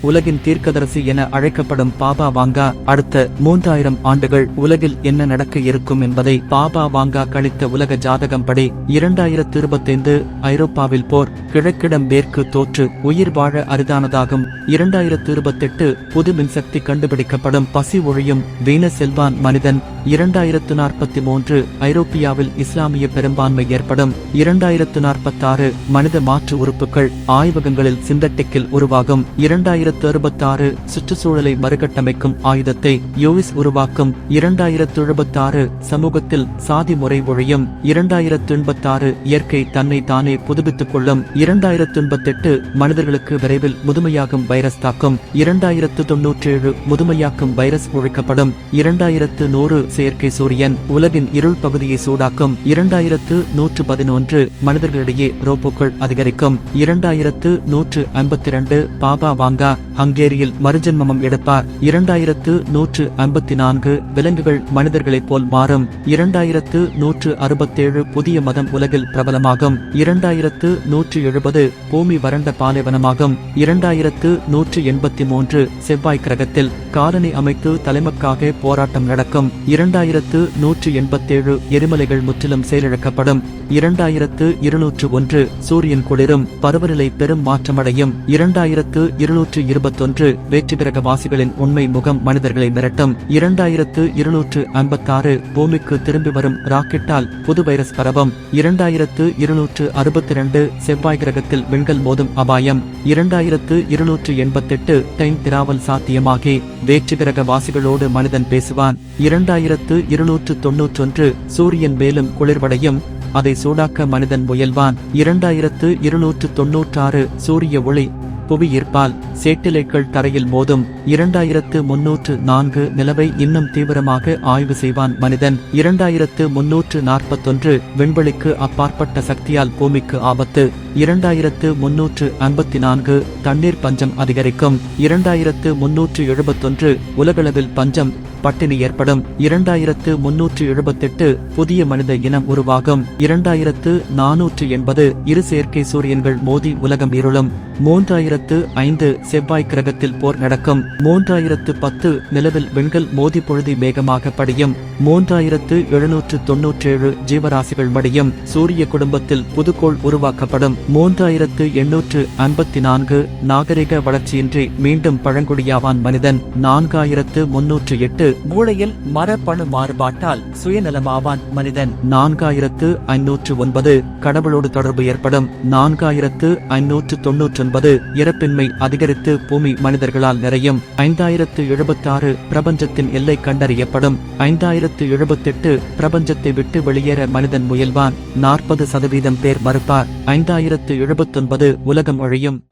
உலகின் தீர்க்கதரசி என அழைக்கப்படும் பாபா வாங்கா அடுத்த மூன்றாயிரம் ஆண்டுகள் உலகில் என்ன நடக்க இருக்கும் என்பதை பாபா வாங்கா கழித்த உலக ஜாதகம் படி இரண்டாயிரத்து இருபத்தைந்து ஐரோப்பாவில் போர் கிழக்கிடம் மேற்கு தோற்று உயிர் வாழ அரிதானதாகும். இரண்டாயிரத்து இருபத்தெட்டு புது மின்சக்தி கண்டுபிடிக்கப்படும் பசி ஒழியும் வீன செல்வான் மனிதன் இரண்டாயிரத்து நாற்பத்தி மூன்று ஐரோப்பியாவில் இஸ்லாமிய பெரும்பான்மை ஏற்படும் இரண்டாயிரத்து நாற்பத்தாறு மனித மாற்று உறுப்புகள் ஆய்வகங்களில் சிந்தட்டிக்கில் உருவாகும் இரண்டாயிரத்து அறுபத்தாறு சுற்றுச்சூழலை மறுகட்டமைக்கும் ஆயுதத்தை யூஎஸ் உருவாக்கும் இரண்டாயிரத்து எழுபத்தாறு சமூகத்தில் சாதி முறை ஒழியும் இரண்டாயிரத்து எண்பத்தாறு இயற்கை தன்னை தானே புதுப்பித்துக் கொள்ளும் இரண்டாயிரத்து எண்பத்தெட்டு மனிதர்களுக்கு விரைவில் முதுமையாகும் வைரஸ் தாக்கும் இரண்டாயிரத்து தொன்னூற்றேழு முதுமையாக்கும் வைரஸ் ஒழிக்கப்படும் இரண்டாயிரத்து நூறு செயற்கை சூரியன் உலகின் இருள் பகுதியை சூடாக்கும் இரண்டாயிரத்து நூற்று பதினொன்று மனிதர்களிடையே ரோபோக்கள் அதிகரிக்கும் இரண்டாயிரத்து நூற்று ஐம்பத்தி இரண்டு பாபா வாங்கா ஹங்கேரியில் மறுஜன்மம் எடுப்பார். இரண்டாயிரத்து நூற்று ஐம்பத்தி நான்கு விலங்குகள் மனிதர்களைப் போல் மாறும். இரண்டாயிரத்து நூற்று அறுபத்தேழு புதிய மதம் உலகில் பிரபலமாகும். இரண்டாயிரத்து நூற்று எழுபது பூமி வறண்ட பாலைவனமாகும். இரண்டாயிரத்து நூற்று எண்பத்தி மூன்று செவ்வாய் கிரகத்தில் காலனி அமைத்து தலைமக்காக போராட்டம் நடக்கும். இரண்டாயிரத்து நூற்று எண்பத்தேழு எரிமலைகள் முற்றிலும் செயலிழக்கப்படும். இரண்டாயிரத்து இருநூற்று ஒன்று சூரியன் குளிரும் பருவநிலை பெரும் மாற்றமடையும். இரண்டாயிரத்து இருநூற்று இருபத்தொன்று வேற்று வாசிகளின் உண்மை முகம் மனிதர்களை மிரட்டும். இரண்டாயிரத்து இருநூற்று ஐம்பத்தாறு பூமிக்கு திரும்பி வரும் ராக்கெட்டால் புது வைரஸ் பரவும். இரண்டாயிரத்து இருநூற்று அறுபத்தி இரண்டு செவ்வாய் கிரகத்தில் விண்கல் மோதும் அபாயம். இரண்டாயிரத்து இருநூற்று எண்பத்தெட்டு டைம் திராவல் சாத்தியமாகி வேற்று வாசிகளோடு மனிதன் பேசுவான். இரண்டாயிரத்து இருநூற்று தொன்னூற்றொன்று சூரியன் மேலும் குளிர்வடையும் அதை சூடாக்க மனிதன் முயல்வான். இரண்டாயிரத்து இருநூற்று தொன்னூற்றாறு சூரிய ஒளி புவி ஈர்ப்பால் சேட்டிலைட்கள் தரையில் மோதும். இரண்டாயிரத்து முன்னூற்று நான்கு நிலவை இன்னும் தீவிரமாக ஆய்வு செய்வான் மனிதன். இரண்டாயிரத்து முன்னூற்று நாற்பத்தொன்று விண்வெளிக்கு அப்பாற்பட்ட சக்தியால் பூமிக்கு ஆபத்து. இரண்டாயிரத்து முன்னூற்று ஐம்பத்தி நான்கு தண்ணீர் பஞ்சம் அதிகரிக்கும். இரண்டாயிரத்து முன்னூற்று எழுபத்தொன்று உலகளவில் பஞ்சம் பட்டினி ஏற்படும். இரண்டாயிரத்து முன்னூற்று எழுபத்தெட்டு புதிய மனித இனம் உருவாகும். இரண்டாயிரத்து நானூற்று எண்பது இரு செயற்கை சூரியன்கள் மோதி உலகம் இருளும். மூன்றாயிரத்து ஐந்து செவ்வாய் கிரகத்தில் போர் நடக்கும். மூன்றாயிரத்து பத்து நிலவில் வெண்கல் மோதி பொழுதி வேகமாக படியும். மூன்றாயிரத்து எழுநூற்று தொன்னூற்றேழு ஜீவராசிகள் மடியும். சூரிய குடும்பத்தில் புதுக்கோள் உருவாக்கப்படும். மூன்றாயிரத்து எண்ணூற்று ஐம்பத்தி நான்கு நாகரிக வளர்ச்சியின்றி மீண்டும் பழங்குடியாவான் மனிதன். நான்காயிரத்து முன்னூற்று எட்டு மூளையில் மரபணு மாறுபாட்டால் சுயநலமாவான் மனிதன். நான்காயிரத்து ஐநூற்று ஒன்பது கடவுளோடு தொடர்பு ஏற்படும். நான்காயிரத்து ஐநூற்று தொன்னூற்றொன்பது இறப்பின்மை அதிகரித்து பூமி மனிதர்களால் நிறையும். ஐந்தாயிரத்து எழுபத்தாறு பிரபஞ்சத்தின் எல்லை கண்டறியப்படும். ஐந்தாயிரத்து எழுபத்தெட்டு பிரபஞ்சத்தை விட்டு வெளியேற மனிதன் முயல்வான். நாற்பது சதவீதம் பேர் மறுப்பார். ஐந்தாயிரத்து எழுபத்தொன்பது உலகம் அழியும்.